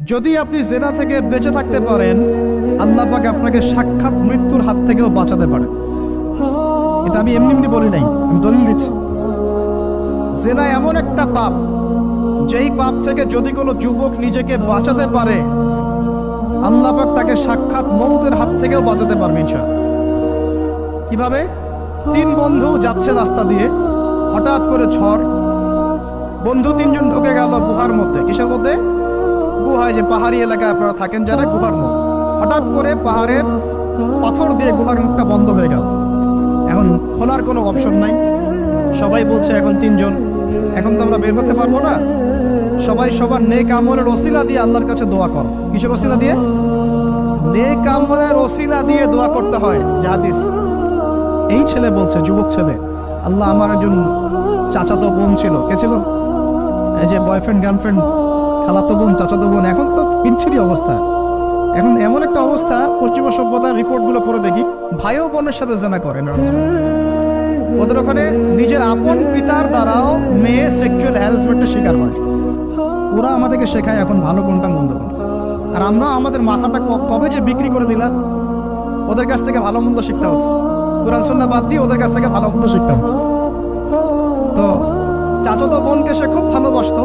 যদি আপনি জেনা থেকে বেঁচে থাকতে পারেন, আল্লাহ পাক আপনাকে সাক্ষাৎ মৃত্যুর হাত থেকেও বাঁচাতে পারেন। এটা আমি এমনি এমনি বলি নাই, আমি দলিল দিচ্ছি। জেনা এমন একটা পাপ, যেই পাপ থেকে যদি কোনো যুবক নিজেকে বাঁচাতে পারে, আল্লাহ পাক তাকে সাক্ষাৎ মৌতের হাত থেকেও বাঁচাতে পারবে ইনশাআল্লাহ। কীভাবে? তিন বন্ধু যাচ্ছে রাস্তা দিয়ে, হঠাৎ করে ঝড়, বন্ধু তিনজন ঢুকে গেল গুহার মধ্যে। কিসের মধ্যে? গুহায় যে পাহাড়ি এলাকায় আপনারা থাকেন, যারা গুহার মুখ হঠাৎ করে পাহাড়ের পাথর দিয়ে গুহার মুখটা বন্ধ হয়ে গেল। এখন খোলার কোনো অপশন নাই। সবাই বলছে এখন তিনজন। এখন তো আমরা বের হতে পারব না। সবাই সবার নেক আমলের ওসিলা দিয়ে আল্লাহর কাছে দোয়া কর। কিসের ওসিলা দিয়ে? নেক আমলের ওসিলা দিয়ে দোয়া করতে হয়। জাহাদিস এই ছেলে বলছে, যুবক ছেলে, আল্লাহ আমার একজন চাচাতো বোন ছিল। কে ছিল? এই যে বয়ফ্রেন্ড গার্লফ্রেন্ড খালাতো বোন, চাচাতো বোন, এখন তো পিচ্ছিরি অবস্থা। এখন এমন একটা অবস্থা, পশ্চিমা সভ্যতার রিপোর্টগুলো পড়ে দেখি ভাইও বোনের সাথে জানা করেন ওদের ওখানে নিজের আপন পিতার দ্বারাও মেয়ে সেক্সুয়াল হ্যারাসমেন্টের শিকার হয়। ওরা আমাদেরকে শেখায় এখন ভালো কোনটা মন্দ কোনটা। আর আমরা আমাদের মাথাটা কবে যে বিক্রি করে দিলাম, ওদের কাছ থেকে ভালো মন্দ শিখতে হচ্ছে। কোরআন সন্না বাদ দিয়ে ওদের কাছ থেকে ভালো মন্দ শিখতে হচ্ছে। তো চাচাতো বোনকে সে খুব ভালোবাসতো।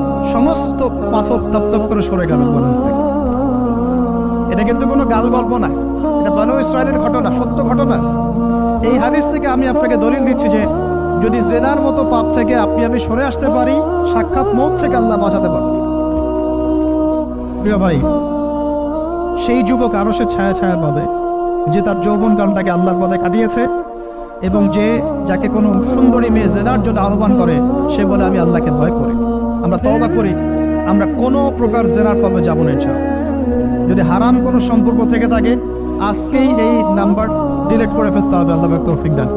সমস্ত পাথর তপ্তপ করে সরে গেল গুহার থেকে। এটা কিন্তু কোনো গাল গল্প না এটা বানু ইসরায়েলের ঘটনা, সত্য ঘটনা। এই হাদিস থেকে আমি আপনাকে দলিল দিচ্ছি যে, যদি জেনার মতো পাপ থেকে আপনি আমি সরে আসতে পারি, সাক্ষাৎ মত থেকে আল্লাহ বাঁচাতে পারি প্রিয় ভাই, সেই যুবক আরও সে ছায়া ছায়া পাবে, যে তার যৌবন কালটাকে আল্লাহর পথে কাটিয়েছে এবং যে যাকে কোনো সুন্দরী মেয়ে জেনার জন্য আহ্বান করে, সে বলে আমি আল্লাহকে ভয় করি। আমরা তবা করি, আমরা কোনো প্রকার জেনার পাবে যাব না, ইনশাআল্লাহ। যদি হারাম কোনো সম্পর্ক থেকে থাকে, আজকেই এই নাম্বার ডিলেট করে ফেলতে হবে, আল্লাহ তৌফিক দান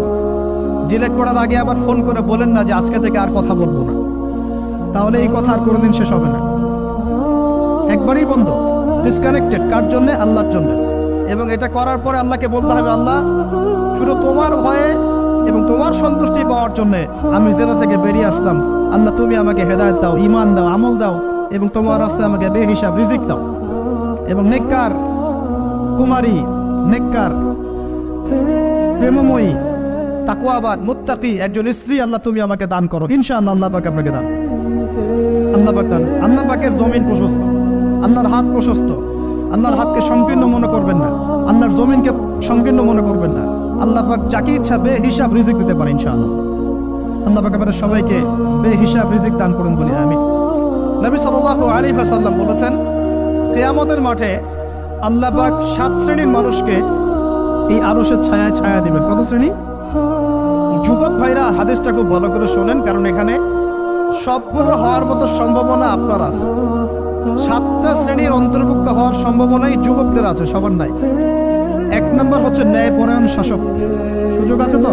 ডিলিট করার আগে আবার ফোন করে বলেন না যে আজকে থেকে আর কথা বলব না। তাহলে এই কথা আর কোনোদিন শেষ হবে না। একবারই বন্ধ ডিসকানেক্টেড কার জন্য? আল্লাহর জন্য। এবং এটা করার পরে আল্লাহকে বলতে হবে, আল্লাহ, শুধু তোমার ভয়ে এবং তোমার সন্তুষ্টি পাওয়ার জন্য আমি জেলা থেকে বেরিয়ে আসলাম। আল্লাহ তুমি আমাকে হেদায়ত দাও ইমান দাও, আমল দাও এবং তোমার রাস্তায় আমাকে বেহিসাব, রিজিক দাও। এবং নেককার কুমারী, নেককার প্রেমময়ী তাকুয়াবাদ মুত্তাকি একজন স্ত্রী আল্লাহ তুমি আমাকে দান করো। ইনশাআল্লাহ আল্লাহ পাক আপনাকে দান। আল্লাহ পাক দান। আল্লাহ পাকের জমিন প্রশস্ত। আল্লাহর হাত প্রশস্ত। আল্লাহর হাতকে সংকীর্ণ মনে করবেন না। আল্লাহর জমিনকে সংকীর্ণ মনে করবেন না। আল্লাহ পাক যাকে ইচ্ছা বে হিসাব রিজিক দিতে পারে ইনশাআল্লাহ। আল্লাহ পাক সবাইকে বে হিসাব রিজিক দান করুন বলি আমি নবী সাল্লাল্লাহু আলাইহি ওয়াসাল্লাম বলেছেন, কেয়ামতের মাঠে আল্লাহ পাক সাত শ্রেণির মানুষকে এই আরশের ছায়া ছায়া দিবেন। কত শ্রেণি? যুবক ভাইরা, হাদিসটা খুব ভালো করে শোনেন, কারণ এখানে সবগুলো হওয়ার মতো সম্ভাবনা আপনার আছে। সাতটা শ্রেণির অন্তর্ভুক্ত হওয়ার সম্ভাবনাই যুবকদের আছে, সবার নাই। এক নম্বর হচ্ছে ন্যায়পরায়ণ শাসক। সুযোগ আছে তো?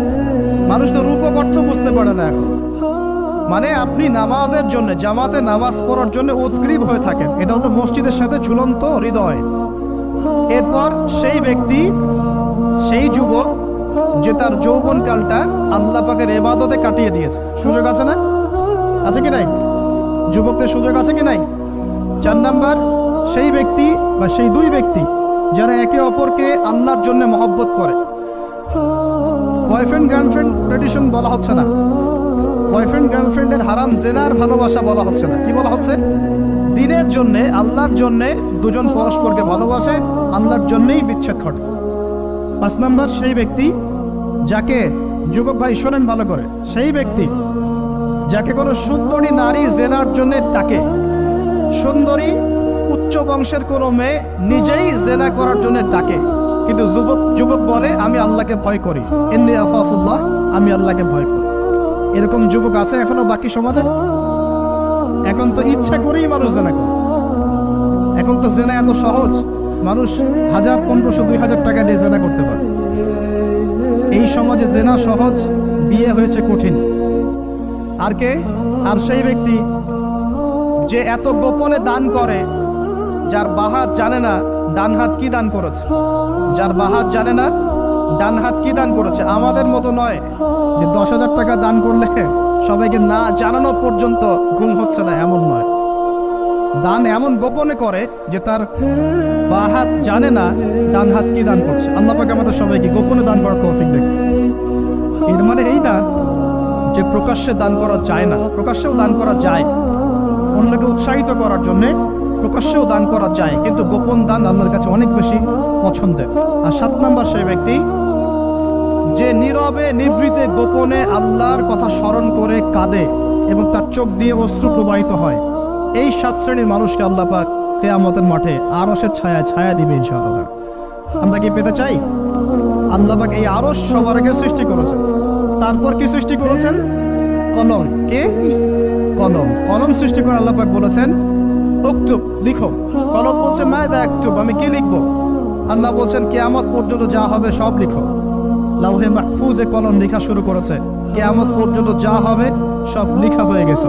মানুষ তো রূপক অর্থ বুঝতে পারে না এখন। মানে আপনি নামাজের জন্য, জামাতে নামাজ পড়ার জন্য উদ্গ্রীব হয়ে থাকেন। এটা হলো মসজিদের সাথে ঝুলন্ত হৃদয়। এরপর সেই ব্যক্তি, সেই যুবক, যে তার যৌবনকালটা আল্লাহ পাকের এবাদতে কাটিয়ে দিয়েছে। সুযোগ আছে না? আছে কি নাই? যুবকদের সুযোগ আছে কি নাই? চার নাম্বার, সেই ব্যক্তি বা সেই দুই ব্যক্তি যারা একে অপরকে আল্লাহর জন্য মহব্বত করে। বয়ফ্রেন্ড, গার্লফ্রেন্ড ট্রেডিশন বলা হচ্ছে না। বয়ফ্রেন্ড, গার্লফ্রেন্ডের হারাম জেনার ভালোবাসা বলা হচ্ছে না। কি বলা হচ্ছে? দিনের জন্য, আল্লাহর জন্য দুজন পরস্পরকে ভালোবাসে, আল্লাহর জন্যই বিচ্ছেদ ঘটে। পাঁচ নাম্বার, সেই ব্যক্তি যাকে যুবক ভাই শোনেন ভালো করে, সেই ব্যক্তি যাকে কোনো সুন্দরী নারী জেনার জন্য ডাকে। সুন্দরী উচ্চ বংশের কোনো মেয়ে নিজেই জেনা করার জন্য ডাকে। কিন্তু যুবক যুবক বলে, আমি আল্লাহকে ভয় করি। এমনি আফাফুল্লাহ, আমি আল্লাহকে ভয় করি। এরকম যুবক আছে এখনও বাকি সমাজে? এখন তো ইচ্ছা করেই মানুষ জেনা করে। এখন তো জেনা এত সহজ। মানুষ হাজার, পনেরোশো, দুই হাজার টাকা দিয়ে জেনা করতে পারে। এই সমাজে জেনা সহজ, বিয়ে হয়েছে কঠিন। আর কে? আর সেই ব্যক্তি যে এত গোপনে দান করে, যার বাহাত জানে না ডান হাত কি দান করেছে? যার বাহাত জানে না, ডান হাত কি দান করেছে? আমাদের মতো নয় যে দশ হাজার টাকা দান করলে সবাইকে না জানানো পর্যন্ত ঘুম হচ্ছে না, এমন নয়। দান এমন গোপনে করে যে তার বা হাত জানে না, ডান হাত কি দান করছে। আল্লাহ পাকে আমাদের সবাইকে গোপনে দান করার তৌফিক দেখবে এর মানে এই না যে প্রকাশ্যে দান করা যায় না, প্রকাশ্যেও দান করা যায়। অন্যকে উৎসাহিত করার জন্যে প্রকাশ্যেও দান করা যায়, কিন্তু গোপন দান আল্লাহর কাছে অনেক বেশি। পছন্দের। আর সাত নাম্বার সেই ব্যক্তি, যে নীরবে নিবৃতে গোপনে আল্লাহর কথা স্মরণ করে কাঁদে এবং তার চোখ দিয়ে অশ্রু প্রবাহিত হয়। এই সাত শ্রেণির মানুষকে আল্লাহ পাক কেয়ামতের মাঠে আরসের ছায়া ছায়া দিবে ইনশাআল্লাহ। আমরা কি পেতে চাই? আল্লাহ পাক এই আরস সবার আগে সৃষ্টি করেছেন। তারপর কি সৃষ্টি করেছেন? কলম। কে? কলম। কলম সৃষ্টি করে আল্লাহ পাক বলেছেন, উক্তুব, লিখো। কলম বলছে, মায়দা একটুব আমি কি লিখব? আল্লাহ বলছেন, কেয়ামত পর্যন্ত যা হবে সব লিখো। লাউহে মাহফুজে কলম লেখা শুরু করেছে। কেয়ামত পর্যন্ত যা হবে সব লেখা হয়ে গেছে।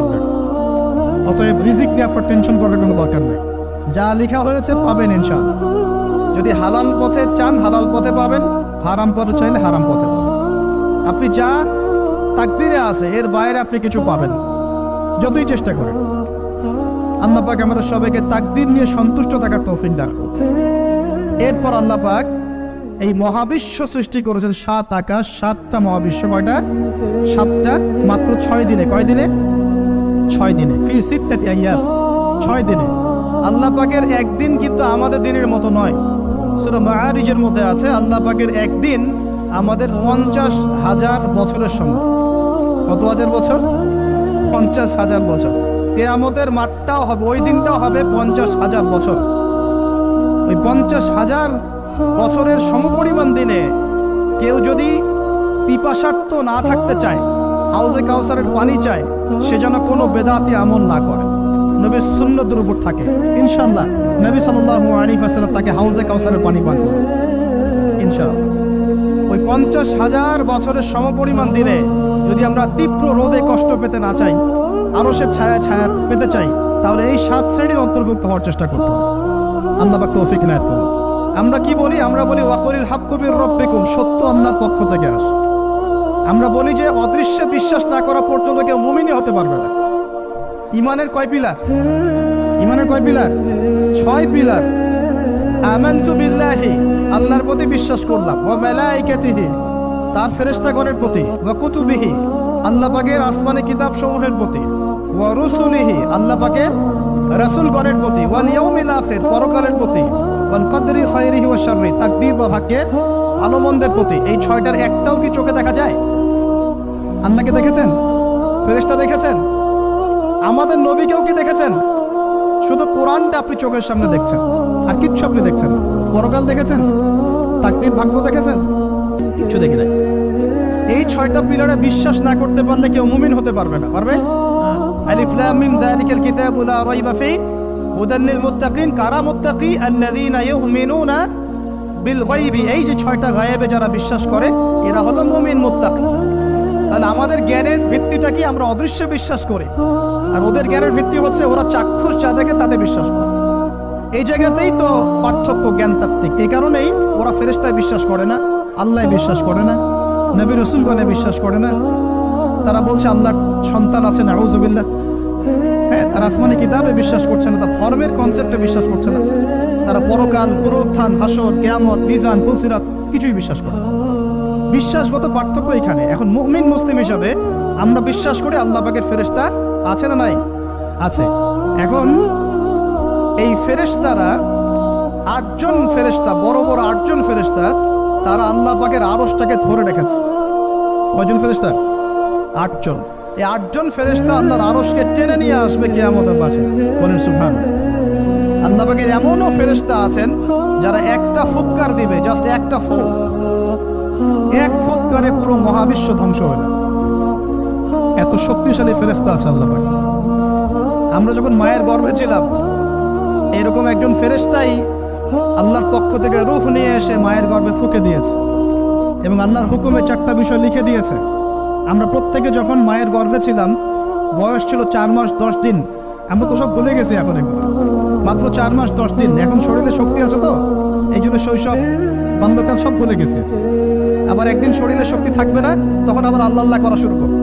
অতএব রিজিক নিয়ে আপনার টেনশন করার কোনো দরকার নেই। যা লেখা হয়েছে পাবেন ইনশাল যদি হালাল পথে চান, হালাল পথে পাবেন। হারাম পথে চাইলে হারাম পথে পাবেন। আপনি যা তাকদিরে আছে, এর বাইরে আপনি কিছু পাবেন যতই চেষ্টা করেন। আল্লাহ পাক আমাদের সবাইকে তাকদির নিয়ে সন্তুষ্ট থাকার তৌফিক করুন। এরপর আল্লাহ পাক এই মহাবিশ্ব সৃষ্টি করেছেন সাত আকাশ, সাতটা মহাবিশ্ব, কয়টা? সাতটা, মাত্র ছয় দিনে, কয় দিনে? ছয় দিনে। ফি আইয়াম, ছয় দিনে। আল্লাহ পাকের একদিন কিন্তু আমাদের দিনের মতো নয়। সূরা মাআরিজের মধ্যে আছে, আল্লাহ পাকের একদিন আমাদের পঞ্চাশ হাজার বছরের সময় কত হাজার বছর? পঞ্চাশ হাজার বছর। কেয়ামতের মাঠটাও হবে, ওই দিনটাও হবে পঞ্চাশ হাজার বছর। ওই পঞ্চাশ হাজার বছরের সমপরিমাণ দিনে কেউ যদি পিপাসার্থ না থাকতে চায়, হাউজে কাউসারের পানি চায়, সে যেন কোনো বেদাতি আমল না করে। নবীর সুন্নতের উপর থাকে। ইনশাল্লাহ নবী সাল্লাল্লাহু আলাইহি ওয়াসাল্লাম তাকে হাউজে কাউসারের পানি পান করবে ইনশাআল্লাহ। ওই পঞ্চাশ হাজার বছরের সমপরিমাণ দিনে যদি আমরা তীব্র রোদে কষ্ট পেতে না চাই, আরও সে ছায়া ছায়া পেতে চাই, তাহলে এই সাত শ্রেণির অন্তর্ভুক্ত হওয়ার চেষ্টা করতে হবে। আল্লাহ পাক তৌফিক নায়ত করুন। আমরা কি বলি? আমরা বলি ওয়াকরিল হাক কবির রব্বিকুম সত্য আল্লাহর পক্ষ থেকে আস। আমরা বলি যে, অদৃশ্যে বিশ্বাস না করা পর্যন্ত কেউ মুমিনই হতে পারবে না। ইমানের কয় পিলার? ইমানের কয় পিলার? ছয় পিলার। আমানতু বিল্লাহি, আল্লাহর প্রতি বিশ্বাস করলাম। ওয়া মালাইকাতিহি, তার ফেরেশতাগণের প্রতি। ওয়া কুতুবিহি, আল্লাহ পাকের আসমানি কিতাব সমূহের প্রতি। ওয়া রুসুলিহি, আল্লাহ পাকের রাসূলগণের প্রতি, ওয়াল ইয়াউমিল আখির, পরকালের প্রতি, ওয়াল কদরি খায়রিহি ওয়া শাররি, তাকদীর বা ভাগ্যের ভালো মন্দের প্রতি, এই ছয়টার একটাও কি চোখে দেখা যায়? আল্লাহকে দেখেছেন? ফেরেশতা দেখেছেন? আমাদের নবীকেও কি দেখেছেন? শুধু কোরআনটা আপনি চোখের সামনে দেখছেন, আর কিচ্ছু আপনি দেখছেন পরকাল দেখেছেন? তাকদির ভাগ্য দেখেছেন? কিচ্ছু দেখি নাই। এই ছয়টা পিলারে বিশ্বাস না করতে পারলে কেউ মুমিন হতে পারবে না, পারবে? আলিফ লাম মিম যালিকাল কিতাবু লা রাইবা ফি হুদান লিল মুত্তাকিন, কারা মুত্তাকি? আল্লাযীনা ইউমিনুনা বিল গায়বি। এই যে ছয়টা গায়েবে যারা বিশ্বাস করে, এরা হলো মুমিন মুত্তাকি। তাহলে আমাদের জ্ঞানের ভিত্তিটা কি? আমরা অদৃশ্য বিশ্বাস করি। আর ওদের জ্ঞানের ভিত্তি হচ্ছে ওরা চাক্ষুষ যা দেখে তাতে বিশ্বাস করে। এই জায়গাতেই তো পার্থক্য জ্ঞানতাত্ত্বিক। এই কারণেই ওরা ফেরেস্তায় বিশ্বাস করে না আল্লাহ বিশ্বাস করে না, নবী রসুলগণে বিশ্বাস করে না। তারা বলছে, আল্লাহর সন্তান আছে না রৌজবিল্লা হ্যাঁ তারা আসমানি কিতাবে বিশ্বাস করছে না, তার ধর্মের কনসেপ্টে বিশ্বাস করছে না। তারা পরকাল পুরোত্থান হাসর, কেয়ামত, মিজান পুলসিরাত কিছুই বিশ্বাস করে বিশ্বাসগত পার্থক্য এখানে। এখন মুমিন, মুসলিম হিসাবে আমরা বিশ্বাস করি আল্লাহ পাকের ফেরেস্তা আছে না নাই? আছে। এখন এই ফেরেশতারা আটজন ফেরেশতা, বড় বড় আটজন ফেরেশতা, তারা আল্লাহ পাকের আরসটাকে ধরে রেখেছে। কয়জন ফেরেশতা? আটজন। এই আটজন ফেরেশতা আল্লাহর আরসকে টেনে নিয়ে আসবে কেয়ামতের মাঠে। বলেন সুবহান। আল্লাহ পাকের এমনও ফেরেশতা আছেন যারা একটা ফুৎকার দিবে জাস্ট একটা ফুট এক ফুৎকারে পুরো মহাবিশ্ব ধ্বংস হয়ে যাবে। এত শক্তিশালী ফেরেশতা আছে আল্লাহ আমরা যখন মায়ের গর্ভে ছিলাম, এরকম একজন ফেরেশতাই আল্লাহর পক্ষ থেকে রূহ নিয়ে এসে মায়ের গর্ভে ফুকে দিয়েছে এবং আল্লাহর হুকুমে চারটা বিষয় লিখে দিয়েছে। আমরা প্রত্যেকে যখন মায়ের গর্ভে ছিলাম, বয়স ছিল চার মাস দশ দিন, আমরা তো সব ভুলে গেছি এখন এগুলো। মাত্র চার মাস দশ দিন, এখন শরীরে শক্তি আছে তো? এই জন্য শৈশব বাল্যকাল সব ভুলে গেছে। আবার একদিন শরীরে শক্তি থাকবে না, তখন আবার আল্লাহ আল্লাহ করা শুরু করবে।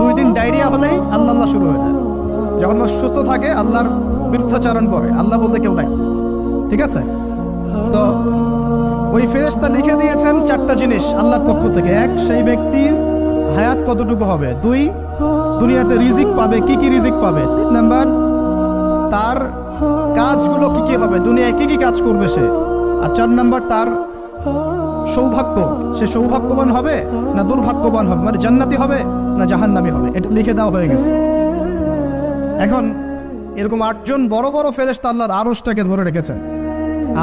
দুই দিন ডায়রিয়া হলেই আল্লাহ আল্লাহ শুরু হয়ে যায় যখন মানুষ সুস্থ থাকে, আল্লাহর বিরুদ্ধাচারণ করে। আল্লাহ বলতে কেউ নাই। ঠিক আছে? তো ওই ফেরেশতা লিখে দিয়েছেন চারটা জিনিস আল্লাহর পক্ষ থেকে। এক, সেই ব্যক্তির হায়াত কতটুকু হবে? দুই, দুনিয়াতে রিজিক পাবে, কি কি রিজিক পাবে? তিন নাম্বার, তার কাজগুলো কি কি হবে? দুনিয়ায় কি কি কাজ করবে সে? আর চার নাম্বার, তার সৌভাগ্য, সে সৌভাগ্যবান হবে না দুর্ভাগ্যবান হবে? মানে জান্নাতি হবে না জাহান্নামি হবে? এটা লিখে দেওয়া হয়ে গেছে। এখন এরকম আটজন বড় বড় ফেরেস্তা আল্লাহর আরসটাকে ধরে রেখেছেন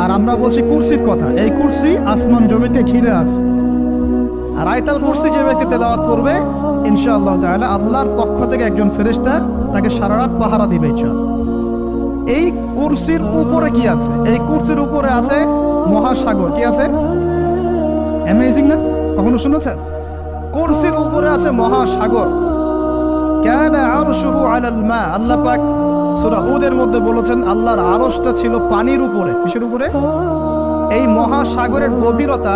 আর আমরা বলছি কুরসির কথা। এই কুরসি আসমান জমিকে ঘিরে আছে। আর আয়তাল কুরসি যে ব্যক্তি তেলাওয়াত করবে, ইনশাআল্লাহ তাআলা আল্লাহর পক্ষ থেকে একজন ফেরেশতা তাকে সারা রাত পাহারা দিবে ইনশাআল্লাহ। এই কুরসির উপরে কি আছে? এই কুরসির উপরে আছে মহাসাগর। কি আছে? অ্যামেজিং না? কখনো শুনেছেন? কুরসির উপরে আছে মহাসাগর। কেন আরশুহু আলাল মা, আল্লাহ পাক সূরা হুদের মধ্যে বলেছেন, আল্লাহর আরশটা ছিল পানির উপরে। কিসের উপরে? এই মহাসাগরের গভীরতা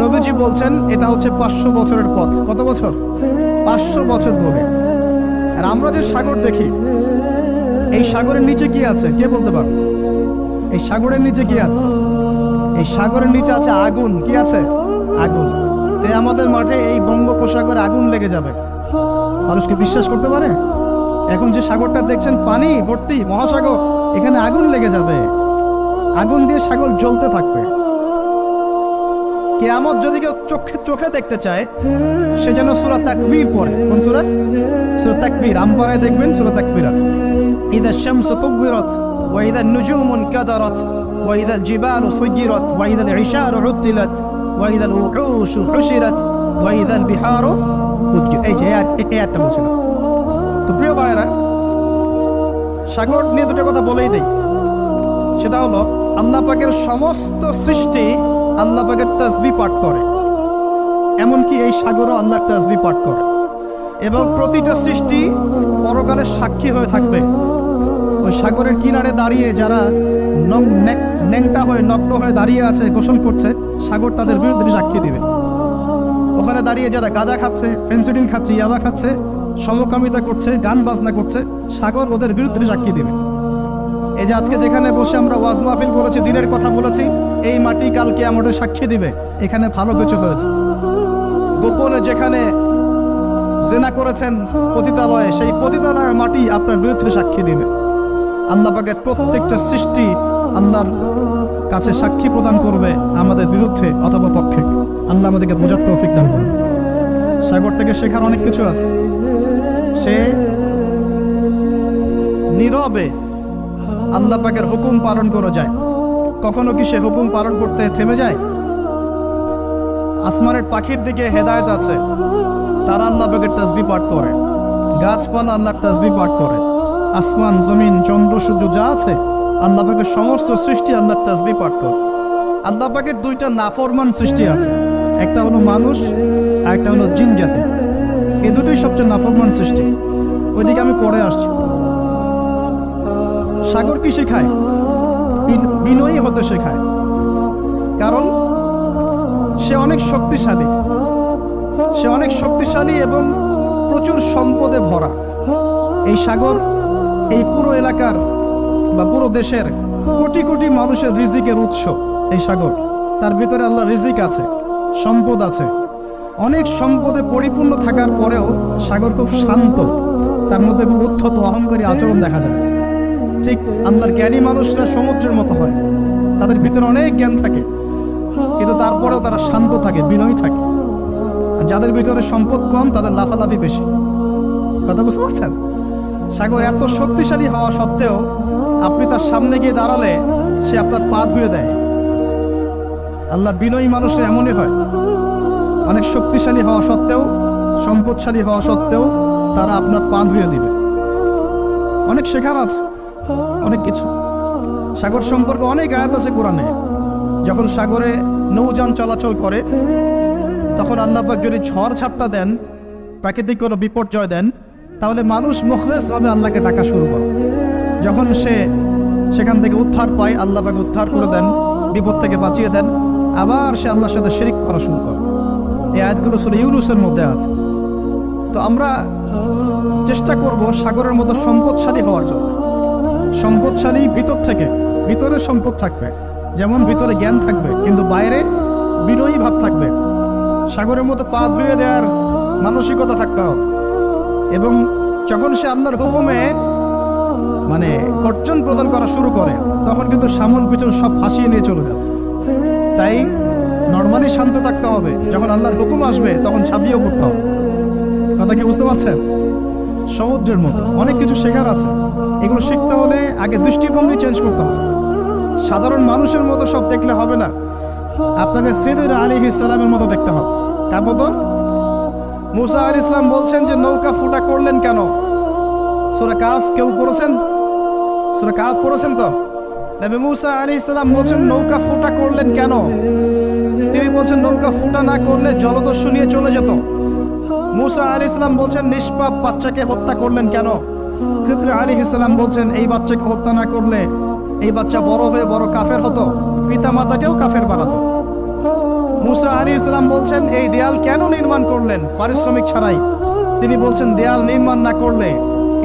নবীজি বলছেন, এটা হচ্ছে পাঁচশো বছরের পথ। কত বছর? পাঁচশো বছর গভীর। আর আমরা যে সাগর দেখি, এই সাগরের নিচে কি আছে? কে বলতে পারবে? এই সাগরের নিচে কি আছে? এই সাগরের নিচে আছে আগুন। কি আছে? আগুন। তে আমাদের মাঠে এই বঙ্গোপসাগরে আগুন লেগে যাবে। মানুষকে বিশ্বাস করতে পারে? এখন যে সাগরটা দেখছেন, পানি, ভর্তি, মহাসাগর, এখানে আগুন লেগে যাবে। আগুন দিয়ে সাগর জ্বলতে থাকবে। কেয়ামত যদি কেউ চোখে চোখে দেখতে চায়, সে যেন সুরা তাকবীর পড়ে। কোন সুরা? সুরা তাকবীর। আমপাড়ায় দেখবেন সুরা তাকবীর আছে। ইদা শামসু তুববিরাত ওয়া ইদা নুজুমু কাদারাত, ওয়া ইদা জিবালু সুজিরাত ওয়া ইদা ইশারু উতিলাত ওয়া ইদা উউশু হুশিরাত, ওয়া ইদা বিহারু উদ্গির এই যে এই আয়াতটা বলছিলাম। তো প্রিয় ভাইয়েরা, সাগর নিয়ে দুটো কথা বলেই দেই। সেটা হলো, আল্লাহ পাকের সমস্ত সৃষ্টি আল্লাহ পাকের তাসবি পাঠ করে। এমনকি এই সাগরও আল্লাহর তাসবি পাঠ করে। এবং প্রতিটা সৃষ্টি পরকালে সাক্ষী হয়ে থাকবে। ওই সাগরের কিনারে দাঁড়িয়ে যারা ন্যাংটা হয়ে, নগ্ন হয়ে দাঁড়িয়ে আছে, গোসল করছে, সাগর তাদের বিরুদ্ধে সাক্ষী দিবে। ওখানে দাঁড়িয়ে যারা গাঁজা খাচ্ছে, ফেন্সিডিল খাচ্ছে, ইয়াবা খাচ্ছে সমকামিতা করছে, গান বাজনা করছে, সাগর ওদের বিরুদ্ধে সাক্ষী দেবে। এই যে আজকে যেখানে বসে আমরা ওয়াজ মাহফিল করেছি, দিনের কথা বলেছি, এই মাটি কালকে আমাদের সাক্ষী দিবে। এখানে ভালো কিছু হয়েছে। গোপনে যেখানে জেনা করেছেন পতিতালয়ে, সেই পতিতালয়ের মাটি আপনার বিরুদ্ধে সাক্ষী দিবে। আল্লাহ পাকের প্রত্যেকটা সৃষ্টি আল্লাহর কাছে সাক্ষী প্রদান করবে আমাদের বিরুদ্ধে অথবা পক্ষে। আল্লাহ আমাদেরকে বোঝার তৌফিক দান করবে সাগর থেকে শেখার অনেক কিছু আছে। সে নীরবে আল্লাহ পাকের হুকুম পালন করে যায়। কখনো কি সে হুকুম পালন করতে থেমে যায়? আসমানের পাখির দিকে হেদায়েত আছে। তারা আল্লাহ পাকের তসবি পাঠ করে। গাছপালা আল্লাহর তসবি পাঠ করে। আসমান, জমিন, চন্দ্র, সূর্য যা আছে, আল্লাহ পাকের সমস্ত সৃষ্টি আল্লাহর তসবি পাঠ করে। আল্লাহ পাকের দুইটা নাফরমান সৃষ্টি আছে। একটা হলো মানুষ, আর একটা হলো জিন জাতি। এই দুটোই সবচেয়ে নাফরমান সৃষ্টি। ওইদিকে আমি পড়ে আসছি। সাগর কি শেখায়? বিন- বিনয়ী হতে শেখায়। কারণ সে অনেক শক্তিশালী। সে অনেক শক্তিশালী এবং প্রচুর সম্পদে ভরা। এই সাগর, এই পুরো এলাকার বা পুরো দেশের কোটি কোটি মানুষের রিজিকের উৎস এই সাগর। তার ভিতরে আল্লাহ রিজিক আছে, সম্পদ আছে। অনেক সম্পদে পরিপূর্ণ থাকার পরেও সাগর খুব শান্ত। তার মধ্যে খুব উদ্ধত, অহংকারী আচরণ দেখা যায়। ঠিক আল্লাহর জ্ঞানী মানুষরা সমুদ্রের মতো হয়। তাদের ভিতরে অনেক জ্ঞান থাকে, কিন্তু তারপরেও তারা শান্ত থাকে, বিনয়ী থাকে। যাদের ভিতরে সম্পদ কম, তাদের লাফালাফি বেশি। কথা বুঝতে পারছেন? সাগর এত শক্তিশালী হওয়া সত্ত্বেও আপনি তার সামনে গিয়ে দাঁড়ালে সে আপনার পা ধুয়ে দেয়। আল্লাহর বিনয়ী মানুষরা এমনই হয়। অনেক শক্তিশালী হওয়া সত্ত্বেও, সম্পদশালী হওয়া সত্ত্বেও তারা আপনার পা ধুয়ে দিবে। অনেক শেখার আছে, অনেক কিছু। সাগর সম্পর্কে অনেক আয়াত আছে কোরআনে। যখন সাগরে নৌযান চলাচল করে, তখন আল্লাহবাক যদি ঝড় ঝাপটা দেন, প্রাকৃতিক কোনো বিপর্যয় দেন, তাহলে মানুষ মুখলেসভাবে আল্লাহকে ডাকা শুরু করে। যখন সে সেখান থেকে উদ্ধার পায় আল্লাহবাকে উদ্ধার করে দেন, বিপদ থেকে বাঁচিয়ে দেন, আবার সে আল্লাহর সাথে শিরিক করা শুরু করে। এই আয়াতগুলো শুধু ইউনুসের মধ্যে আছে। তো আমরা চেষ্টা করব সাগরের মতো সম্পদশালী হওয়ার জন্য। সম্পদশালী ভিতর থেকে, ভিতরে সম্পদ থাকবে, যেমন ভিতরে জ্ঞান থাকবে, কিন্তু বাইরে বিনয়ী ভাব থাকবে। সাগরের মতো পা ধুয়ে দেওয়ার মানসিকতা থাকতে হবে। এবং যখন সে আল্লাহর হুকুমে মানে গর্জন প্রদান করা শুরু করে, তখন কিন্তু সামন পিছন সব ফাঁসিয়ে নিয়ে চলে যাবে। তাই নর্মালি শান্ত থাকতে হবে। যখন আল্লাহর হুকুম আসবে, তখন ছাপিয়েও করতে হবে। কথা কি বুঝতে পারছেন? সমুদ্রের মতো। অনেক কিছু শেখার আছে। এগুলো শিখতে হলে আগে দৃষ্টিভঙ্গি চেঞ্জ করতে হবে। সাধারণ মানুষের মতো সব দেখলে হবে না। আপনাকে ফিদুর আলী ইসলামের মতো দেখতে হবে। তার মতো? মুসা আলী ইসলাম বলছেন যে, নৌকা ফুটা করলেন কেন? সুরা কাফ কেউ পড়েছেন? সুরা কাফ পড়েছেন তো? নবী মুসা আলী ইসলাম বলছেন, নৌকা ফুটা করলেন কেন? তিনি বলছেন, নৌকা ফুটা না করলে জলদস্যু নিয়ে চলে যেত। মুসা আলী ইসলাম বলছেন, নিষ্পাপ বাচ্চাকে হত্যা করলেন কেন? খিদ্র আলী ইসলাম বলছেন, এই বাচ্চাকে হত্যা না করলে এই বাচ্চা বড় হয়ে বড় কাফের হতো পিতা মাতাকেও কাফের বানাতো। মুসা আলী ইসলাম বলছেন, এই দেয়াল কেন নির্মাণ করলেন? পারিশ্রমিক ছাড়াই। তিনি বলছেন, দেয়াল নির্মাণ না করলে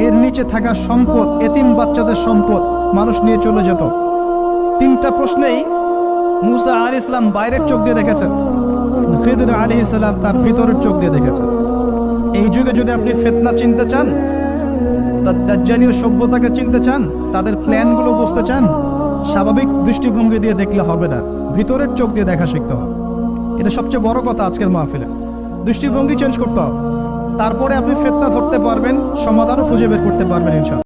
এর নিচে থাকা সম্পদ, এতিম বাচ্চাদের সম্পদ মানুষ নিয়ে চলে যেত। তিনটা প্রশ্নেই মুসা আলী ইসলাম বাইরের চোখ দিয়ে দেখেছেন। খিদর আলী ইসলাম তার ভিতরের চোখ দিয়ে দেখেছেন। এই যুগে যদি আপনি ফেতনা চিনতে চান তার সভ্যতাকে চিনতে চান, তাদের প্ল্যানগুলো বুঝতে চান, স্বাভাবিক দৃষ্টিভঙ্গি দিয়ে দেখলে হবে না। ভিতরের চোখ দিয়ে দেখা শিখতে হবে। এটা সবচেয়ে বড় কথা আজকের মাহফিলে। দৃষ্টিভঙ্গি চেঞ্জ করতে হবে। তারপরে আপনি ফেতনা ধরতে পারবেন, সমাধানও খুঁজে বের করতে পারবেন ইনশাল্লাহ